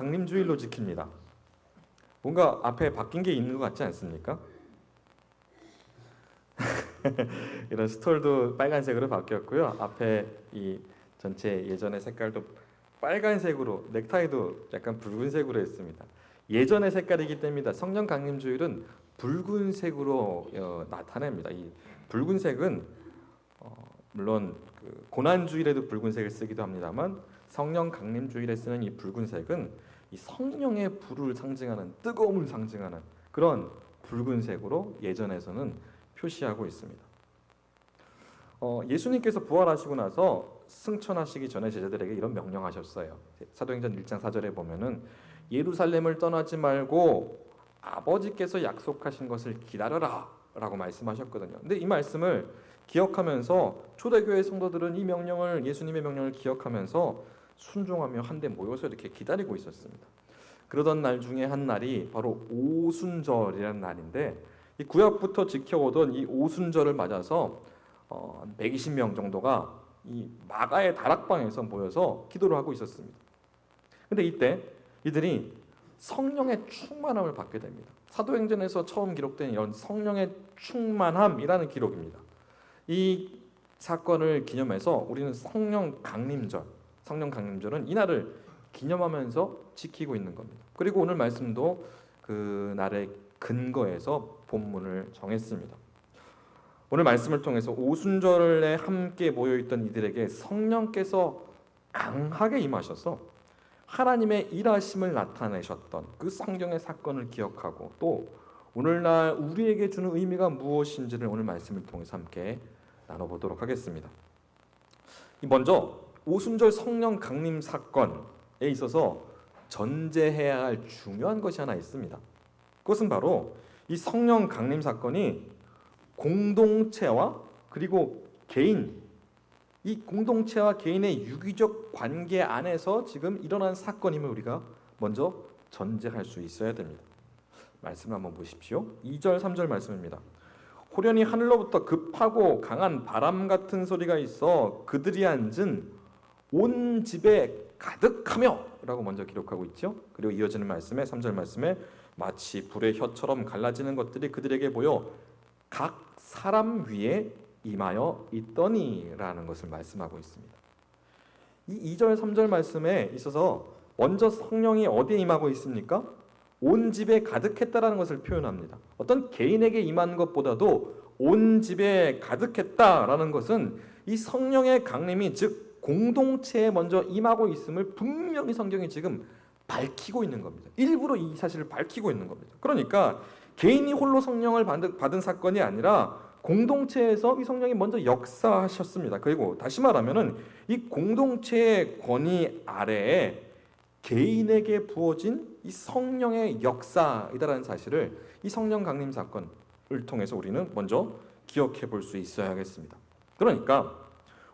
강림주일로 지킵니다. 뭔가 앞에 바뀐 게 있는 것 같지 않습니까? 이런 스톨도 빨간색으로 바뀌었고요. 앞에 이 전체 예전의 색깔도 빨간색으로 넥타이도 약간 붉은색으로 했습니다. 예전의 색깔이기 때문에 성령 강림주일은 붉은색으로 어, 나타냅니다. 이 붉은색은 어, 물론 그 고난주일에도 붉은색을 쓰기도 합니다만 성령 강림주일에 쓰는 이 붉은색은 이 성령의 불을 상징하는 뜨거움을 상징하는 그런 붉은색으로 예전에서는 표시하고 있습니다. 어, 예수님께서 부활하시고 나서 승천하시기 전에 제자들에게 이런 명령하셨어요. 사도행전 1장 4절에 보면은 예루살렘을 떠나지 말고 아버지께서 약속하신 것을 기다려라라고 말씀하셨거든요. 근데 이 말씀을 기억하면서 초대교회 성도들은 이 명령을 예수님의 명령을 기억하면서 순종하며 한데 모여서 이렇게 기다리고 있었습니다. 그러던 날 중에 한 날이 바로 오순절이라는 날인데 이 구약부터 지켜오던 이 오순절을 맞아서 어, 120명 정도가 이 마가의 다락방에서 모여서 기도를 하고 있었습니다. 근데 이때 이들이 성령의 충만함을 받게 됩니다. 사도행전에서 처음 기록된 이런 성령의 충만함이라는 기록입니다. 이 사건을 기념해서 우리는 성령 강림절, 성령 강림절은 이날을 기념하면서 지키고 있는 겁니다. 그리고 오늘 말씀도 그 날의 근거에서 본문을 정했습니다. 오늘 말씀을 통해서 오순절에 함께 모여 있던 이들에게 성령께서 강하게 임하셔서 하나님의 일하심을 나타내셨던 그 성경의 사건을 기억하고 또 오늘날 우리에게 주는 의미가 무엇인지를 오늘 말씀을 통해서 함께 나눠보도록 하겠습니다. 먼저 오순절 성령 강림 사건에 있어서 전제해야 할 중요한 것이 하나 있습니다. 그것은 바로 이 성령 강림 사건이 공동체와 그리고 개인 이 공동체와 개인의 유기적 관계 안에서 지금 일어난 사건임을 우리가 먼저 전제할 수 있어야 됩니다. 말씀 한번 보십시오. 2절 3절 말씀입니다. 호련히 하늘로부터 급하고 강한 바람 같은 소리가 있어 그들이 앉은 온 집에 가득하며라고 먼저 기록하고 있죠. 그리고 이어지는 말씀에 3절 말씀에 마치 불의 혀처럼 갈라지는 것들이 그들에게 보여 각 사람 위에 임하여 있더니라는 것을 말씀하고 있습니다. 이 2절 3절 말씀에 있어서 먼저 성령이 어디에 임하고 있습니까? 온 집에 가득했다라는 것을 표현합니다. 어떤 개인에게 임한 것보다도 온 집에 가득했다라는 것은 이 성령의 강림이 즉 공동체에 먼저 임하고 있음을 분명히 성경이 지금 밝히고 있는 겁니다. 일부러 이 사실을 밝히고 있는 겁니다. 그러니까 개인이 홀로 성령을 받은, 사건이 아니라 공동체에서 이 성령이 먼저 역사하셨습니다. 그리고 다시 말하면은 이 공동체의 권위 아래에 개인에게 부어진 이 성령의 역사이다라는 사실을 이 성령 강림 사건을 통해서 우리는 먼저 기억해 볼 수 있어야겠습니다. 그러니까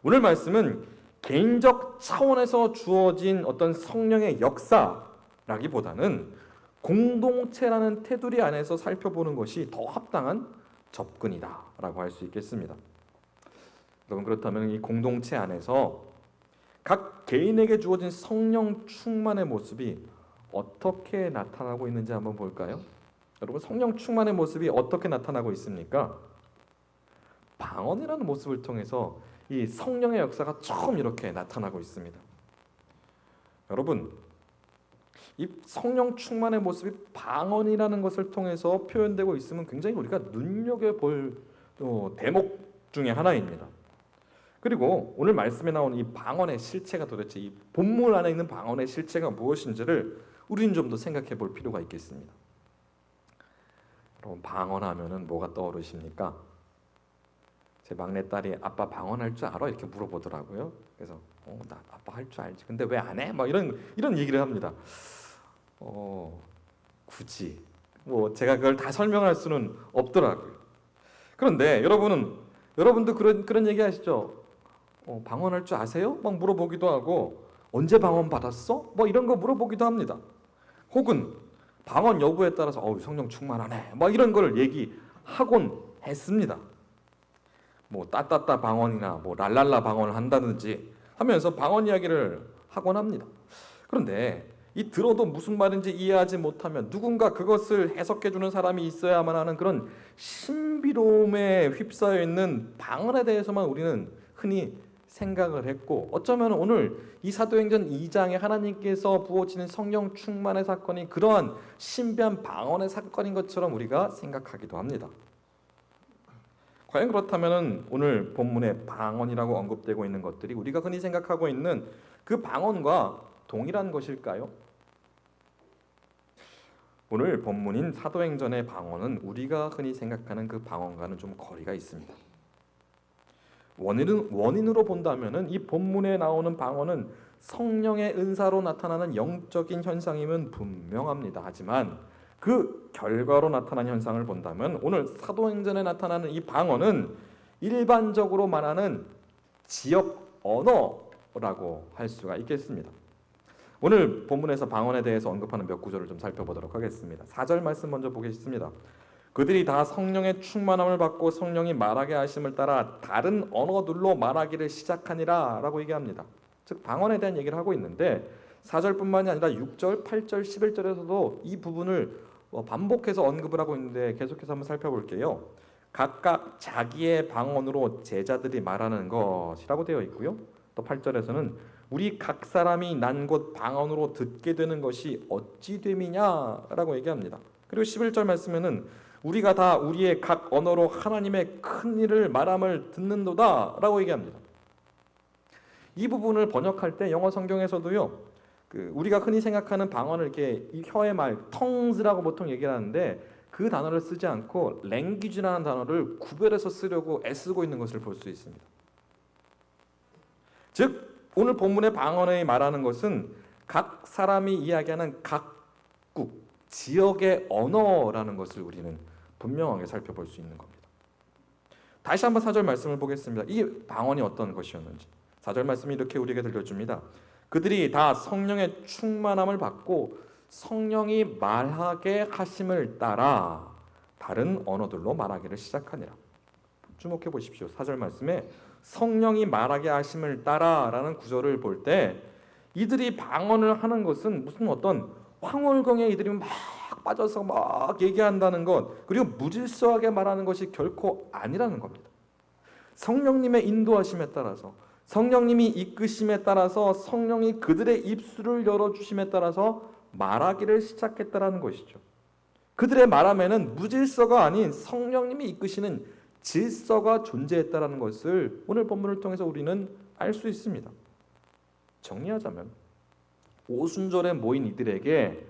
오늘 말씀은 개인적 차원에서 주어진 어떤 성령의 역사라기보다는 공동체라는 테두리 안에서 살펴보는 것이 더 합당한 접근이다라고 할 수 있겠습니다. 여러분 그렇다면 이 공동체 안에서 각 개인에게 주어진 성령 충만의 모습이 어떻게 나타나고 있는지 한번 볼까요? 여러분 성령 충만의 모습이 어떻게 나타나고 있습니까? 방언이라는 모습을 통해서 이 성령의 역사가 처음 이렇게 나타나고 있습니다. 여러분 이 성령 충만의 모습이 방언이라는 것을 통해서 표현되고 있으면 굉장히 우리가 눈여겨 볼 어, 대목 중에 하나입니다. 그리고 오늘 말씀에 나온 이 방언의 실체가 도대체 이 본문 안에 있는 방언의 실체가 무엇인지를 우리는 좀 더 생각해 볼 필요가 있겠습니다. 여러분 방언하면은 뭐가 떠오르십니까? 제 막내 딸이 아빠 방언할 줄 알아 이렇게 물어보더라고요. 그래서 어, 나 아빠 할 줄 알지. 근데 왜 안 해? 막 이런 이런 얘기를 합니다. 어, 굳이 뭐 제가 그걸 다 설명할 수는 없더라고요. 그런데 여러분은 여러분도 그런 그런 얘기 하시죠? 어, 방언할 줄 아세요? 막 물어보기도 하고 언제 방언 받았어? 뭐 이런 거 물어보기도 합니다. 혹은 방언 여부에 따라서 어 성령 충만하네. 막 이런 걸 얘기하곤 했습니다. 뭐 따따따 방언이나 뭐 랄랄라 방언을 한다든지 하면서 방언 이야기를 하곤 합니다. 그런데 이 들어도 무슨 말인지 이해하지 못하면 누군가 그것을 해석해 주는 사람이 있어야만 하는 그런 신비로움에 휩싸여 있는 방언에 대해서만 우리는 흔히 생각을 했고 어쩌면 오늘 이 사도행전 2장에 하나님께서 부어지는 성령 충만의 사건이 그러한 신비한 방언의 사건인 것처럼 우리가 생각하기도 합니다. 과연 그렇다면 오늘 본문에 방언이라고 언급되고 있는 것들이 우리가 흔히 생각하고 있는 그 방언과 동일한 것일까요? 오늘 본문인 사도행전의 방언은 우리가 흔히 생각하는 그 방언과는 좀 거리가 있습니다. 원인은 원인으로 본다면은 이 본문에 나오는 방언은 성령의 은사로 나타나는 영적인 현상임은 분명합니다. 하지만 그 결과로 나타난 현상을 본다면 오늘 사도행전에 나타나는 이 방언은 일반적으로 말하는 지역 언어라고 할 수가 있겠습니다. 오늘 본문에서 방언에 대해서 언급하는 몇 구절을 좀 살펴보도록 하겠습니다. 4절 말씀 먼저 보겠습니다. 그들이 다 성령의 충만함을 받고 성령이 말하게 하심을 따라 다른 언어들로 말하기를 시작하니라라고 얘기합니다. 즉 방언에 대한 얘기를 하고 있는데 4절뿐만이 아니라 6절, 8절, 11절에서도 이 부분을 어, 반복해서 언급을 하고 있는데 계속해서 한번 살펴볼게요. 각각 자기의 방언으로 제자들이 말하는 것이라고 되어 있고요. 또 8절에서는 우리 각 사람이 난 곳 방언으로 듣게 되는 것이 어찌 됨이냐라고 얘기합니다. 그리고 11절 말씀에는 우리가 다 우리의 각 언어로 하나님의 큰 일을 말함을 듣는도다라고 얘기합니다. 이 부분을 번역할 때 영어 성경에서도요. 그 우리가 흔히 생각하는 방언을 이렇게 이 혀의 말 tongues라고 보통 얘기를 하는데 그 단어를 쓰지 않고 language라는 단어를 구별해서 쓰려고 애쓰고 있는 것을 볼 수 있습니다. 즉 오늘 본문의 방언에 말하는 것은 각 사람이 이야기하는 각국 지역의 언어라는 것을 우리는 분명하게 살펴볼 수 있는 겁니다. 다시 한번 사절 말씀을 보겠습니다. 이 방언이 어떤 것이었는지 사절 말씀이 이렇게 우리에게 들려줍니다. 그들이 다 성령의 충만함을 받고 성령이 말하게 하심을 따라 다른 언어들로 말하기를 시작하니라. 주목해 보십시오. 사절 말씀에 성령이 말하게 하심을 따라라는 구절을 볼 때 이들이 방언을 하는 것은 무슨 어떤 황홀경에 이들이 막 빠져서 막 얘기한다는 것 그리고 무질서하게 말하는 것이 결코 아니라는 겁니다. 성령님의 인도하심에 따라서 성령님이 이끄심에 따라서 성령이 그들의 입술을 열어 주심에 따라서 말하기를 시작했다라는 것이죠. 그들의 말함에는 무질서가 아닌 성령님이 이끄시는 질서가 존재했다라는 것을 오늘 본문을 통해서 우리는 알 수 있습니다. 정리하자면 오순절에 모인 이들에게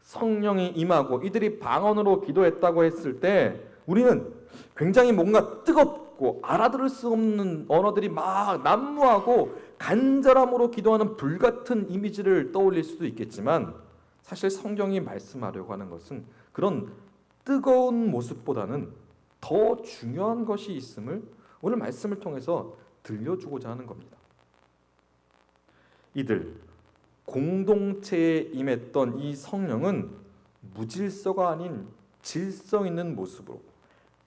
성령이 임하고 이들이 방언으로 기도했다고 했을 때 우리는 굉장히 뭔가 뜨겁 고 알아들을 수 없는 언어들이 막 난무하고 간절함으로 기도하는 불같은 이미지를 떠올릴 수도 있겠지만 사실 성경이 말씀하려고 하는 것은 그런 뜨거운 모습보다는 더 중요한 것이 있음을 오늘 말씀을 통해서 들려주고자 하는 겁니다. 이들 공동체에 임했던 이 성령은 무질서가 아닌 질서 있는 모습으로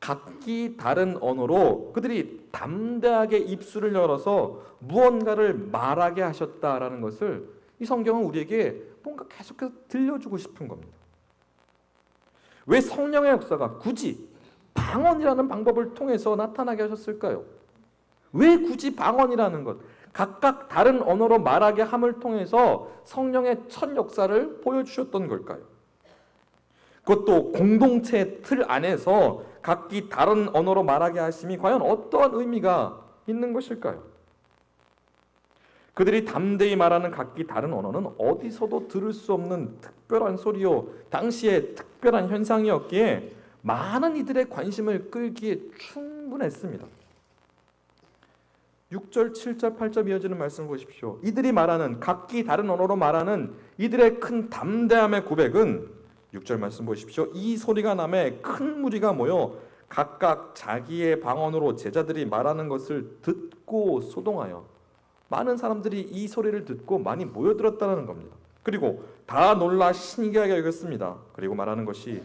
각기 다른 언어로 그들이 담대하게 입술을 열어서 무언가를 말하게 하셨다라는 것을 이 성경은 우리에게 뭔가 계속해서 들려주고 싶은 겁니다. 왜 성령의 역사가 굳이 방언이라는 방법을 통해서 나타나게 하셨을까요? 왜 굳이 방언이라는 것? 각각 다른 언어로 말하게 함을 통해서 성령의 첫 역사를 보여주셨던 걸까요? 그것도 공동체 틀 안에서 각기 다른 언어로 말하게 하심이 과연 어떠한 의미가 있는 것일까요? 그들이 담대히 말하는 각기 다른 언어는 어디서도 들을 수 없는 특별한 소리요, 당시의 특별한 현상이었기에 많은 이들의 관심을 끌기에 충분했습니다. 6절, 7절, 8절 이어지는 말씀 보십시오. 이들이 말하는 각기 다른 언어로 말하는 이들의 큰 담대함의 고백은 6절 말씀 보십시오. 이 소리가 남에 큰 무리가 모여 각각 자기의 방언으로 제자들이 말하는 것을 듣고 소동하여 많은 사람들이 이 소리를 듣고 많이 모여들었다는 겁니다. 그리고 다 놀라 신기하게 여겼습니다. 그리고 말하는 것이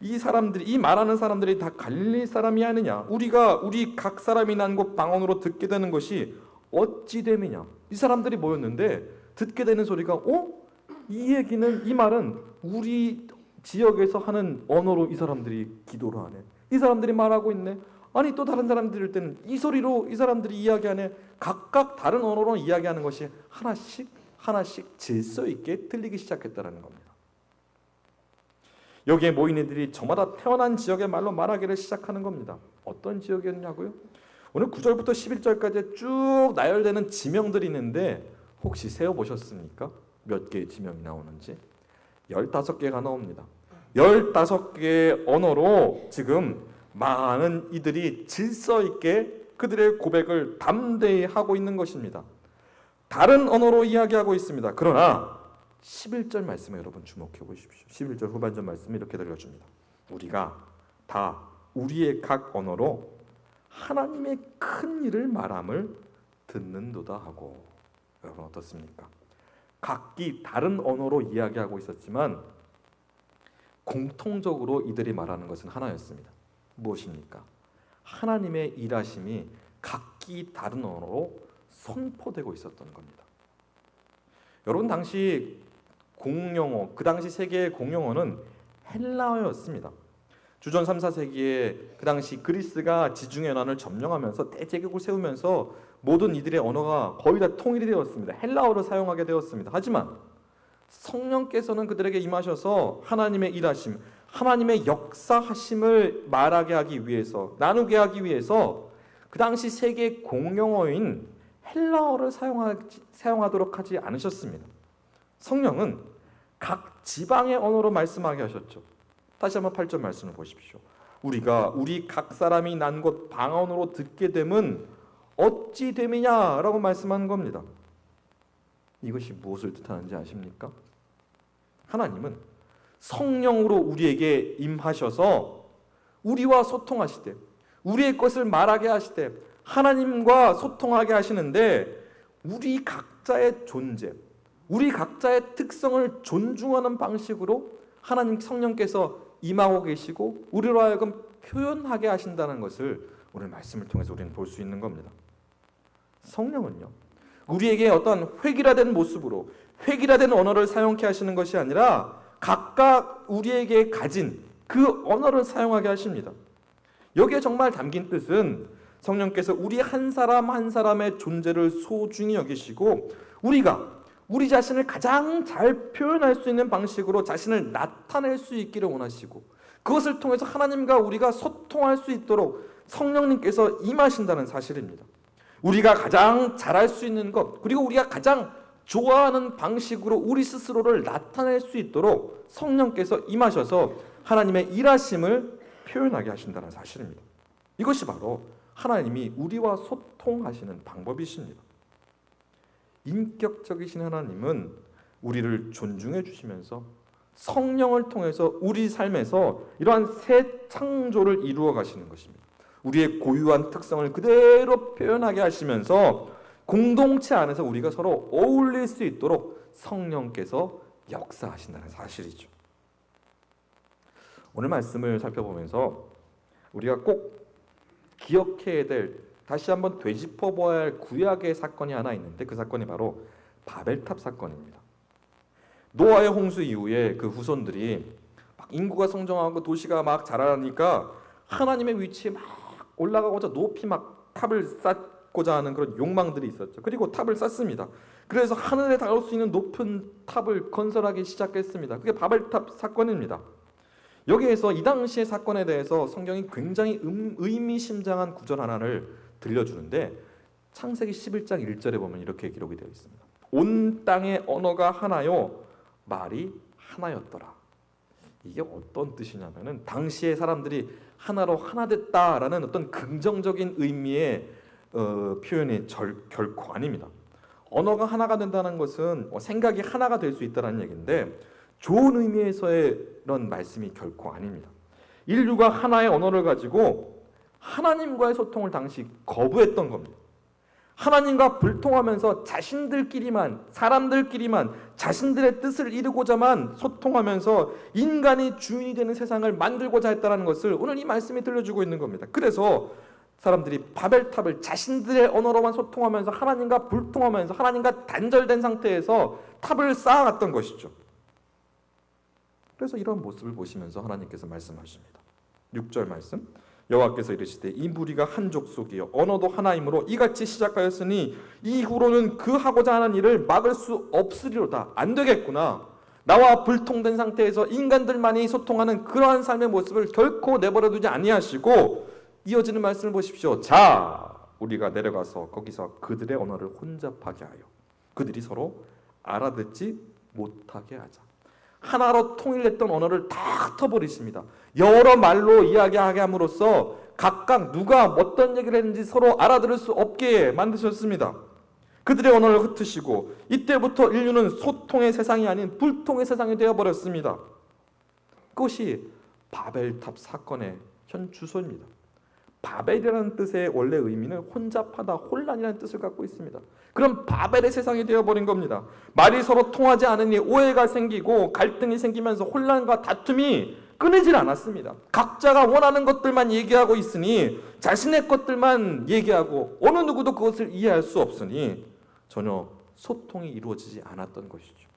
이 사람들이 이 말하는 사람들이 다 갈릴리 사람이 아니냐? 우리가 우리 각 사람이 난 곳 방언으로 듣게 되는 것이 어찌 됨이냐? 이 사람들이 모였는데 듣게 되는 소리가 어? 이 얘기는 이 말은 우리 지역에서 하는 언어로 이 사람들이 기도를 하네. 이 사람들이 말하고 있네. 아니 또 다른 사람들 들 때는 이 소리로 이 사람들이 이야기하네. 각각 다른 언어로 이야기하는 것이 하나씩 하나씩 질서 있게 들리기 시작했다는 겁니다. 여기에 모인 이들이 저마다 태어난 지역의 말로 말하기를 시작하는 겁니다. 어떤 지역이었냐고요? 오늘 9절부터 11절까지 쭉 나열되는 지명들이 있는데 혹시 세어 보셨습니까? 몇 개의 지명이 나오는지 15개가 나옵니다. 15개의 언어로 지금 많은 이들이 질서 있게 그들의 고백을 담대히 하고 있는 것입니다. 다른 언어로 이야기하고 있습니다. 그러나 11절 말씀에 여러분 주목해 보십시오. 11절 후반절 말씀이 이렇게 들려줍니다. 우리가 다 우리의 각 언어로 하나님의 큰 일을 말함을 듣는도다 하고 여러분 어떻습니까? 각기 다른 언어로 이야기하고 있었지만 공통적으로 이들이 말하는 것은 하나였습니다. 무엇입니까? 하나님의 일하심이 각기 다른 언어로 선포되고 있었던 겁니다. 여러분 당시 공용어 그 당시 세계의 공용어는 헬라어였습니다. 주전 3, 4세기에 그 당시 그리스가 지중해 연안을 점령하면서 대제국을 세우면서 모든 이들의 언어가 거의 다 통일이 되었습니다. 헬라어를 사용하게 되었습니다. 하지만 성령께서는 그들에게 임하셔서 하나님의 일하심, 하나님의 역사하심을 말하게 하기 위해서 나누게 하기 위해서 그 당시 세계 공용어인 헬라어를 사용하, 사용하도록 하지 않으셨습니다. 성령은 각 지방의 언어로 말씀하게 하셨죠. 다시 한번 8절 말씀을 보십시오. 우리가 우리 각 사람이 난 곳 방언으로 듣게 됨은 어찌 됨이냐라고 말씀하는 겁니다. 이것이 무엇을 뜻하는지 아십니까? 하나님은 성령으로 우리에게 임하셔서 우리와 소통하시되 우리의 것을 말하게 하시되 하나님과 소통하게 하시는데 우리 각자의 존재, 우리 각자의 특성을 존중하는 방식으로 하나님 성령께서 임하고 계시고 우리로 하여금 표현하게 하신다는 것을 오늘 말씀을 통해서 우리는 볼 수 있는 겁니다. 성령은요. 우리에게 어떤 획일화된 모습으로 획일화된 언어를 사용케 하시는 것이 아니라 각각 우리에게 가진 그 언어를 사용하게 하십니다. 여기에 정말 담긴 뜻은 성령께서 우리 한 사람 한 사람의 존재를 소중히 여기시고 우리가 우리 자신을 가장 잘 표현할 수 있는 방식으로 자신을 나타낼 수 있기를 원하시고 그것을 통해서 하나님과 우리가 소통할 수 있도록 성령님께서 임하신다는 사실입니다. 우리가 가장 잘할 수 있는 것 그리고 우리가 가장 좋아하는 방식으로 우리 스스로를 나타낼 수 있도록 성령께서 임하셔서 하나님의 일하심을 표현하게 하신다는 사실입니다. 이것이 바로 하나님이 우리와 소통하시는 방법이십니다. 인격적이신 하나님은 우리를 존중해 주시면서 성령을 통해서 우리 삶에서 이러한 새 창조를 이루어 가시는 것입니다. 우리의 고유한 특성을 그대로 표현하게 하시면서 공동체 안에서 우리가 서로 어울릴 수 있도록 성령께서 역사하신다는 사실이죠. 오늘 말씀을 살펴보면서 우리가 꼭 기억해야 될 다시 한번 되짚어 보아야 할 구약의 사건이 하나 있는데 그 사건이 바로 바벨탑 사건입니다. 노아의 홍수 이후에 그 후손들이 막 인구가 성장하고 도시가 막 자라니까 하나님의 위치에 막 올라가고자 높이 막 탑을 쌓고자 하는 그런 욕망들이 있었죠. 그리고 탑을 쌓습니다. 그래서 하늘에 닿을 수 있는 높은 탑을 건설하기 시작했습니다. 그게 바벨탑 사건입니다. 여기에서 이 당시의 사건에 대해서 성경이 굉장히 음, 의미심장한 구절 하나를 들려주는데 창세기 11장 1절에 보면 이렇게 기록이 되어 있습니다. 온 땅의 언어가 하나요 말이 하나였더라. 이게 어떤 뜻이냐면은 당시의 사람들이 하나로 하나 됐다라는 어떤 긍정적인 의미의 어, 표현이 절, 결코 아닙니다. 언어가 하나가 된다는 것은 어, 생각이 하나가 될 수 있다는 얘기인데 좋은 의미에서의 이런 말씀이 결코 아닙니다. 인류가 하나의 언어를 가지고 하나님과의 소통을 당시 거부했던 겁니다. 하나님과 불통하면서 자신들끼리만 사람들끼리만 자신들의 뜻을 이루고자만 소통하면서 인간이 주인이 되는 세상을 만들고자 했다는 것을 오늘 이 말씀이 들려주고 있는 겁니다. 그래서 사람들이 바벨탑을 자신들의 언어로만 소통하면서 하나님과 불통하면서 하나님과 단절된 상태에서 탑을 쌓아갔던 것이죠. 그래서 이런 모습을 보시면서 하나님께서 말씀하십니다. 6절 말씀. 여호와께서 이르시되 이 무리가 한 족속이요 언어도 하나이므로 이같이 시작하였으니 이후로는 그 하고자 하는 일을 막을 수 없으리로다. 안 되겠구나. 나와 불통된 상태에서 인간들만이 소통하는 그러한 삶의 모습을 결코 내버려 두지 아니하시고 이어지는 말씀을 보십시오. 자, 우리가 내려가서 거기서 그들의 언어를 혼잡하게 하여 그들이 서로 알아듣지 못하게 하자. 하나로 통일했던 언어를 다 터버리십니다. 여러 말로 이야기하게 함으로써 각각 누가 어떤 얘기를 했는지 서로 알아들을 수 없게 만드셨습니다. 그들의 언어를 흩으시고 이때부터 인류는 소통의 세상이 아닌 불통의 세상이 되어버렸습니다. 그것이 바벨탑 사건의 현 주소입니다. 바벨이라는 뜻의 원래 의미는 혼잡하다, 혼란이라는 뜻을 갖고 있습니다. 그럼 바벨의 세상이 되어버린 겁니다. 말이 서로 통하지 않으니 오해가 생기고 갈등이 생기면서 혼란과 다툼이 끊이질 않았습니다. 각자가 원하는 것들만 얘기하고 있으니 자신의 것들만 얘기하고 어느 누구도 그것을 이해할 수 없으니 전혀 소통이 이루어지지 않았던 것이죠.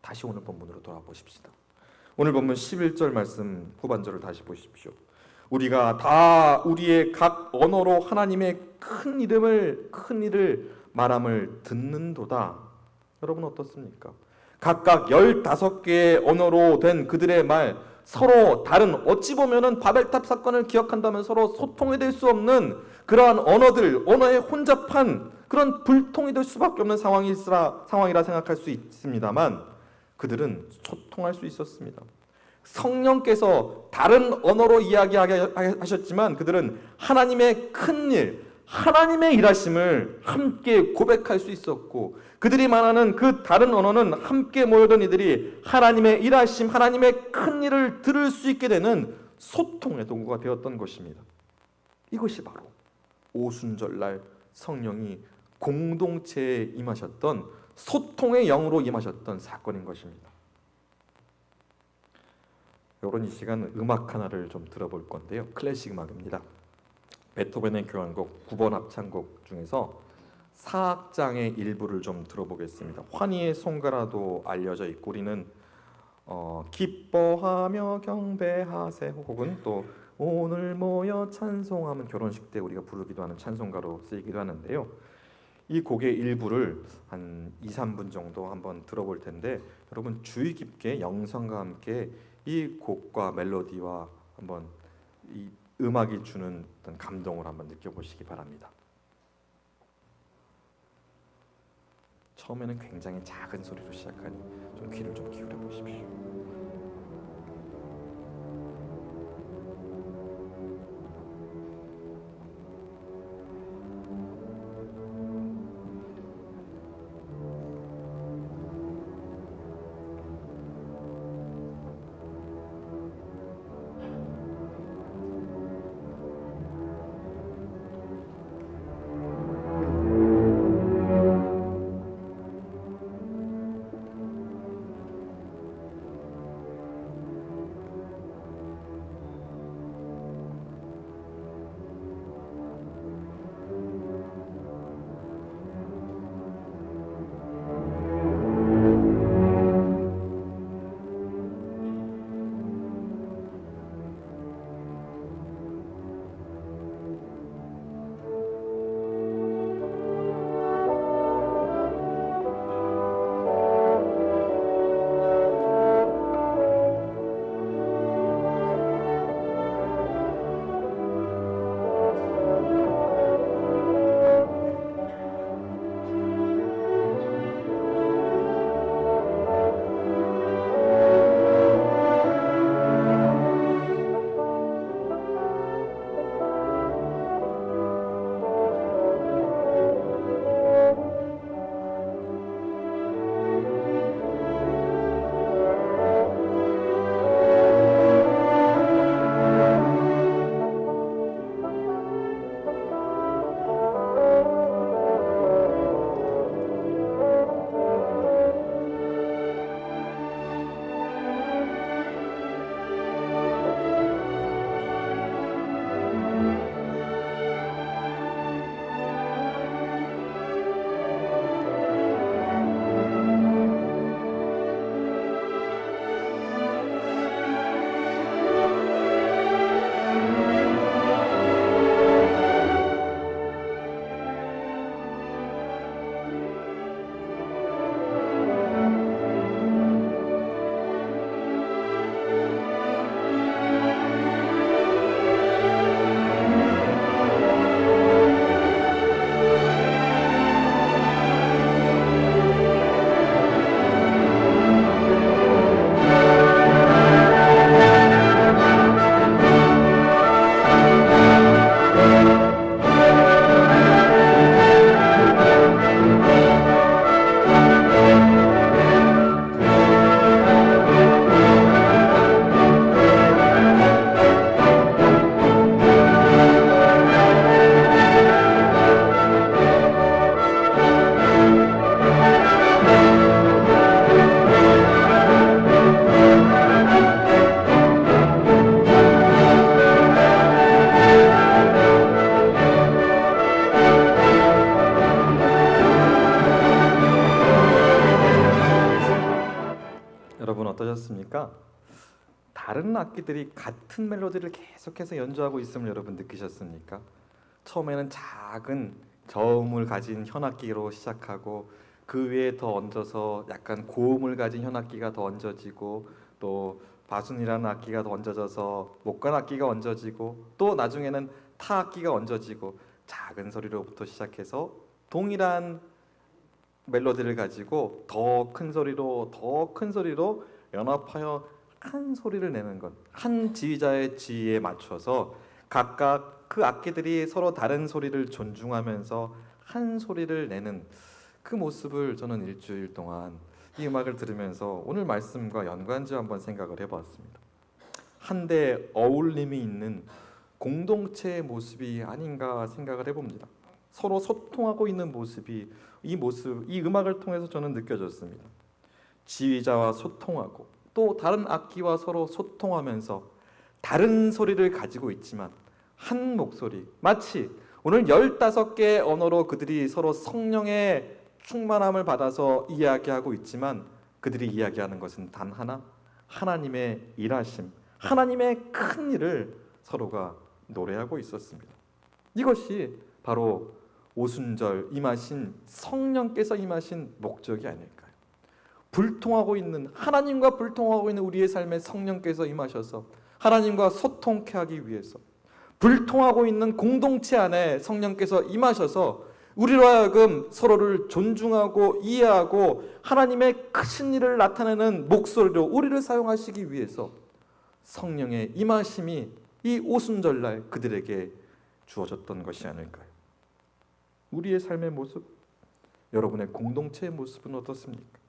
다시 오늘 본문으로 돌아보십시다. 오늘 본문 11절 말씀 후반절을 다시 보십시오. 우리가 다 우리의 각 언어로 하나님의 큰 이름을 큰 일을 말함을 듣는도다. 여러분 어떻습니까? 각각 15개의 언어로 된 그들의 말 서로 다른 어찌 보면은 바벨탑 사건을 기억한다면 서로 소통이 될 수 없는 그러한 언어들 언어에 혼잡한 그런 불통이 될 수밖에 없는 상황이라 상황이라 생각할 수 있습니다만 그들은 소통할 수 있었습니다. 성령께서 다른 언어로 이야기하게 하셨지만 그들은 하나님의 큰 일, 하나님의 일하심을 함께 고백할 수 있었고 그들이 말하는 그 다른 언어는 함께 모여던 이들이 하나님의 일하심, 하나님의 큰 일을 들을 수 있게 되는 소통의 도구가 되었던 것입니다. 이것이 바로 오순절날 성령이 공동체에 임하셨던 소통의 영으로 임하셨던 사건인 것입니다. 여러분 이 시간 음악 하나를 좀 들어볼 건데요. 클래식 음악입니다. 베토벤의 교향곡 9번 합창곡 중에서 사악장의 일부를 좀 들어보겠습니다. 환희의 송가라도 알려져 있고 우리는 어, 기뻐하며 경배하세 혹은 또 오늘 모여 찬송하면 결혼식 때 우리가 부르기도 하는 찬송가로 쓰이기도 하는데요. 이 곡의 일부를 한 2, 3분 정도 한번 들어볼 텐데 여러분 주의 깊게 영성과 함께 이 곡과 멜로디와 한번 이 음악이 주는 어떤 감동을 한번 느껴보시기 바랍니다. 처음에는 굉장히 작은 소리로 시작하니 좀 귀를 좀 기울여 보십시오. 같은 멜로디를 계속해서 연주하고 있음을 여러분 느끼셨습니까? 처음에는 작은 저음을 가진 현악기로 시작하고 그 위에 더 얹어서 약간 고음을 가진 현악기가 더 얹어지고 또 바순이라는 악기가 더 얹어져서 목관 악기가 얹어지고 또 나중에는 타 악기가 얹어지고 작은 소리로부터 시작해서 동일한 멜로디를 가지고 더 큰 소리로 더 큰 소리로 연합하여 한 소리를 내는 것. 한 지휘자의 지휘에 맞춰서 각각 그 악기들이 서로 다른 소리를 존중하면서 한 소리를 내는 그 모습을 저는 일주일 동안 이 음악을 들으면서 오늘 말씀과 연관지어 한번 생각을 해보았습니다. 한데 어울림이 있는 공동체의 모습이 아닌가 생각을 해봅니다. 서로 소통하고 있는 모습이 이 모습, 이 음악을 통해서 저는 느껴졌습니다. 지휘자와 소통하고 또 다른 악기와 서로 소통하면서 다른 소리를 가지고 있지만 한 목소리 마치 오늘 15개의 언어로 그들이 서로 성령의 충만함을 받아서 이야기하고 있지만 그들이 이야기하는 것은 단 하나 하나님의 일하심 하나님의 큰 일을 서로가 노래하고 있었습니다. 이것이 바로 오순절 임하신 성령께서 임하신 목적이 아닐까요? 불통하고 있는 하나님과 불통하고 있는 우리의 삶에 성령께서 임하셔서 하나님과 소통케 하기 위해서 불통하고 있는 공동체 안에 성령께서 임하셔서 우리로 하여금 서로를 존중하고 이해하고 하나님의 크신 일을 나타내는 목소리로 우리를 사용하시기 위해서 성령의 임하심이 이 오순절날 그들에게 주어졌던 것이 아닐까요? 우리의 삶의 모습, 여러분의 공동체의 모습은 어떻습니까?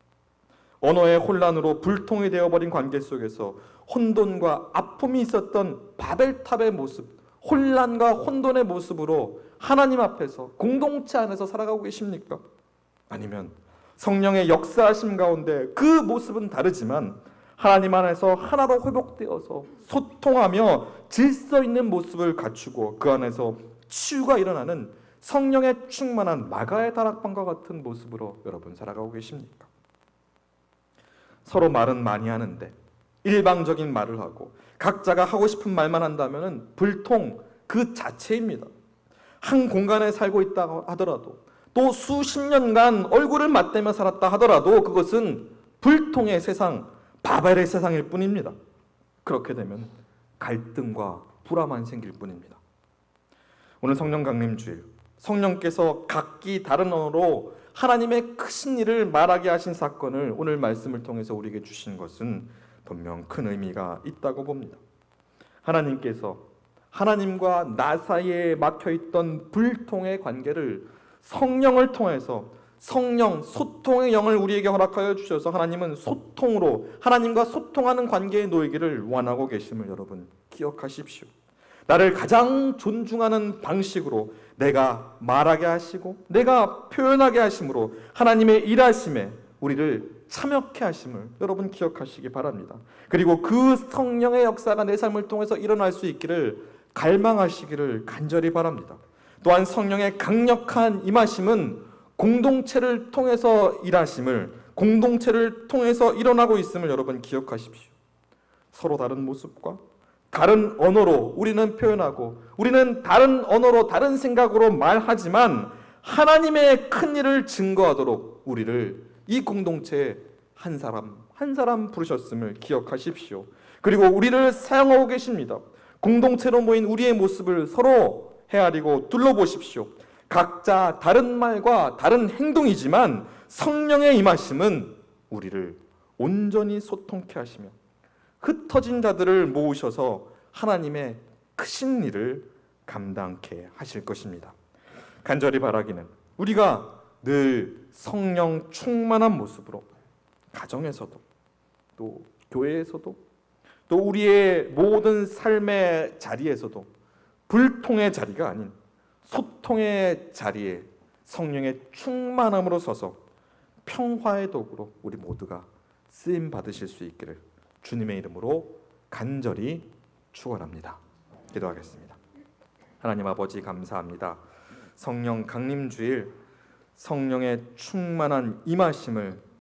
언어의 혼란으로 불통이 되어버린 관계 속에서 혼돈과 아픔이 있었던 바벨탑의 모습, 혼란과 혼돈의 모습으로 하나님 앞에서 공동체 안에서 살아가고 계십니까? 아니면 성령의 역사하심 가운데 그 모습은 다르지만 하나님 안에서 하나로 회복되어서 소통하며 질서 있는 모습을 갖추고 그 안에서 치유가 일어나는 성령의 충만한 마가의 다락방과 같은 모습으로 여러분 살아가고 계십니까? 서로 말은 많이 하는데 일방적인 말을 하고 각자가 하고 싶은 말만 한다면 불통 그 자체입니다. 한 공간에 살고 있다 하더라도 또 수십 년간 얼굴을 맞대며 살았다 하더라도 그것은 불통의 세상, 바벨의 세상일 뿐입니다. 그렇게 되면 갈등과 불화만 생길 뿐입니다. 오늘 성령 강림 주일 성령께서 각기 다른 언어로 하나님의 크신 일을 말하게 하신 사건을 오늘 말씀을 통해서 우리에게 주신 것은 분명 큰 의미가 있다고 봅니다. 하나님께서 하나님과 나 사이에 막혀 있던 불통의 관계를 성령을 통해서 성령 소통의 영을 우리에게 허락하여 주셔서 하나님은 소통으로 하나님과 소통하는 관계에 놓이기를 원하고 계심을 여러분 기억하십시오. 나를 가장 존중하는 방식으로 내가 말하게 하시고 내가 표현하게 하심으로 하나님의 일하심에 우리를 참여케 하심을 여러분 기억하시기 바랍니다. 그리고 그 성령의 역사가 내 삶을 통해서 일어날 수 있기를 갈망하시기를 간절히 바랍니다. 또한 성령의 강력한 임하심은 공동체를 통해서 일하심을 공동체를 통해서 일어나고 있음을 여러분 기억하십시오. 서로 다른 모습과 다른 언어로 우리는 표현하고 우리는 다른 언어로 다른 생각으로 말하지만 하나님의 큰 일을 증거하도록 우리를 이 공동체에 한 사람 한 사람 부르셨음을 기억하십시오. 그리고 우리를 사용하고 계십니다. 공동체로 모인 우리의 모습을 서로 헤아리고 둘러보십시오. 각자 다른 말과 다른 행동이지만 성령의 임하심은 우리를 온전히 소통케 하시며 흩어진 자들을 모으셔서 하나님의 크신 일을 감당케 하실 것입니다. 간절히 바라기는 우리가 늘 성령 충만한 모습으로 가정에서도 또 교회에서도 또 우리의 모든 삶의 자리에서도 불통의 자리가 아닌 소통의 자리에 성령의 충만함으로 서서 평화의 도구로 우리 모두가 쓰임 받으실 수 있기를 주님의 이름으로 간절히 축원합니다. 기도하겠습니다. 하나님 아버지 감사합니다. 성령 강림 주일 성령의 충만한 임하심을